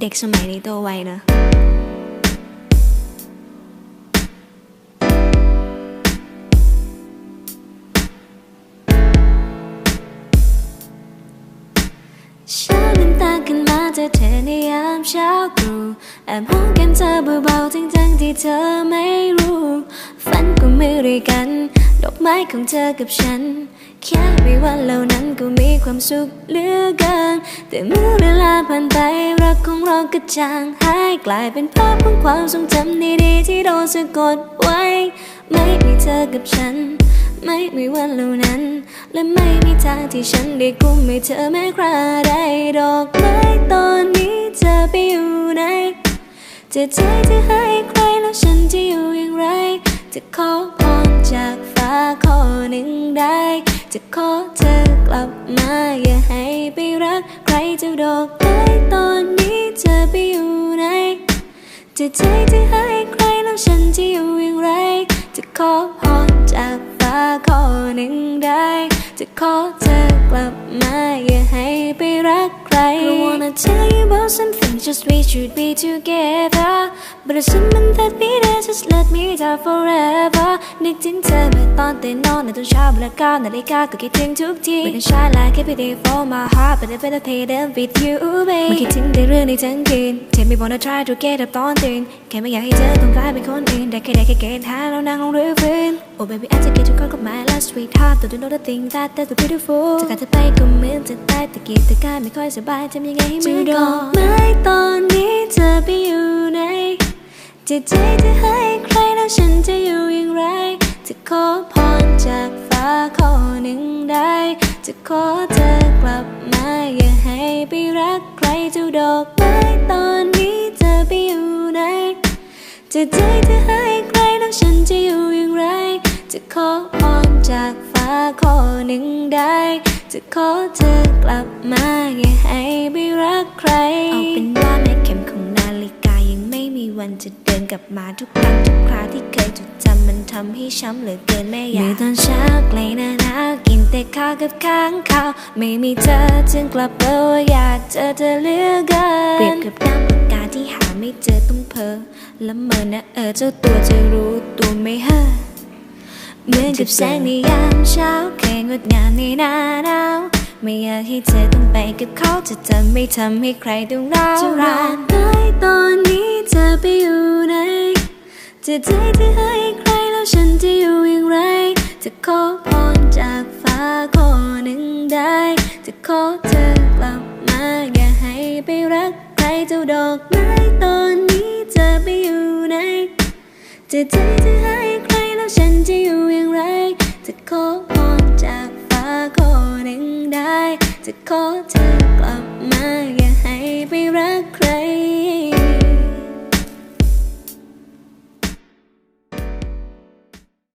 เด็กสมัยนี้โตไวนะฉันมตาขึ้นมาเจอเธอในยามเช้าตรู่แอบมองกันเธอเบาๆทั้งๆที่เธอไม่รู้ ฝันก็มือด้วยกัน ดอกไม้ของเธอกับฉัน แค่วิวันเหล่านั้นก็มีความสุขเหลือเกิน แต่เมื่อเวลาผ่านไปเรา ก็จางหายกลายเป็นภาพของความทรงจำดีๆที่โดนสะกดไว้ ไม่มีเธอกับฉัน ไม่มีวันเหล่านั้น และไม่มีทางที่ฉันได้กุมให้เธอแม้คราใดดอกไม้ตอนนี้เธอไปอยู่ไหนจะใจจะให้ใครแล้วฉันจะอยู่อย่างไร จะขอพรจากฟ้าข้อหนึ่งได้ จะขอเธอกลับมาอย่าให้ ไปรัก ใครจะดอกไม้ตอนนี้เธอไปอยู่ไหน จะใจจะให้ใครแล้วฉันจะอยู่อย่างไร จะขอพรจากฟ้าข้อหนึ่งได้ จะขอเธอกลับมาอย่าให้ไปรักใคร I wanna tell you about something just we should be together But if someone that be there just let me down forever นึกถึงเธอเมื่อตอนตื่นนอนในตอนเช้าเวลาเก้านาฬิกาก็คิดถึงทุกที When I shine like every day for my heart but I better pay them with you babe ไม่คิดถึงแต่เรื่องในทั้งคืน Tell me wanna try to get up ตอนตื่นแค่ไม่อยากให้เธอต้องกลายเป็นคนอื่นได้แค่ได้แค่เกณฑ์หาแล้วนั่งลงเรือฟื้น Oh baby I take it to call my last sweetheart Don't you know the thing that that's so beautiful จะการเธอไปก็เหมือนจะตายตะกี้ตะกายไม่ค่อยสบายทำยังไงให้มือก่อนไม้ตอนนี้เธอไปอยู่ไหนจะใจจะให้ใครแล้วฉันจะอยู่อย่างไร จะขอพรจากฟ้าข้อหนึ่งได้ จะขอเธอกลับมาอย่าให้ไปรักใครเจ้าดอกไม้ตอนนี้เธอไปอยู่ไหนจะใจจะให้ใครแล้วฉันจะอยู่อย่างไร จะขอพรจากฟ้าข้อหนึ่งได้ จะขอเธอกลับมาอย่าให้ไปรักใคร เอาเป็นว่าแม่เข็มของนาฬิกายังไม่มีวันจะเดินกลับมาทุกครั้งทุกคราที่เคยจดจำมันทำให้ช้ำเหลือเกินแม่อยากเมื่อตอนเช้าไกลหน้าหนาวกินแต่ข้าวกับข้างข้าว ไม่มีเธอจึงกลับเบอว่าอยากเจอเธอเหลือเกินเปรียบกับน้ำปากกาที่หาไม่เจอต้องเพ้อละเมอนะเออเจ้าตัวจะรู้ตัวไม่เฮอ เหมือนกับแสงในยามเช้าแค่งดงามในหน้าหนาวไม่อยากให้เธอต้องไปกับเขาจะทำไม่ทำให้ใครต้องร้าวรานไม้ตอนนี้เธอไปอยู่ไหนจะใจจะให้ใครแล้วฉันจะอยู่อย่างไร จะขอพรจากฟ้าข้อหนึ่งได้ จะขอเธอกลับมาอย่าให้ไปรักใครเจ้าดอกไม้ตอนนี้เธอไปอยู่ไหนจะใจจะให้ ฉันจะอยู่อย่างไร จะขอพรจากฟ้าขอหนึ่งได้ จะขอเธอกลับมาอย่าง